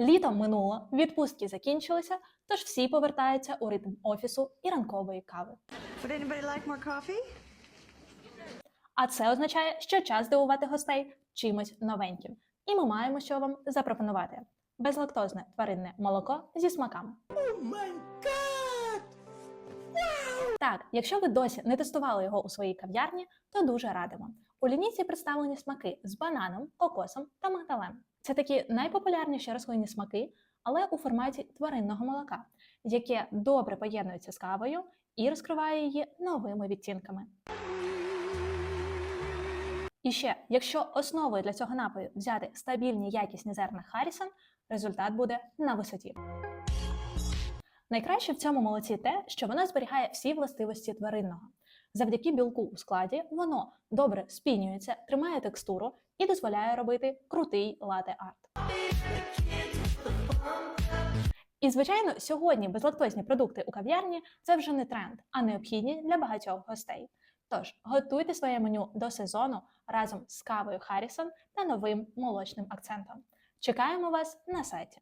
Літо минуло, відпустки закінчилися, тож всі повертаються у ритм офісу і ранкової кави. Would anybody like more coffee? А це означає, що час дивувати гостей чимось новеньким. І ми маємо що вам запропонувати: безлактозне тваринне молоко зі смаками. Так, якщо ви досі не тестували його у своїй кав'ярні, то дуже радимо. У лінійці представлені смаки з бананом, кокосом та мигдалем. Це такі найпопулярніші рослинні смаки, але у форматі тваринного молока, яке добре поєднується з кавою і розкриває її новими відтінками. І ще, якщо основою для цього напою взяти стабільні якісні зерна Харрісон, результат буде на висоті. Найкраще в цьому молоці те, що воно зберігає всі властивості тваринного. Завдяки білку у складі воно добре спінюється, тримає текстуру і дозволяє робити крутий лате-арт. І, звичайно, сьогодні безлактозні продукти у кав'ярні це вже не тренд, а необхідні для багатьох гостей. Тож готуйте своє меню до сезону разом з кавою Харрісон та новим молочним акцентом. Чекаємо вас на сайті.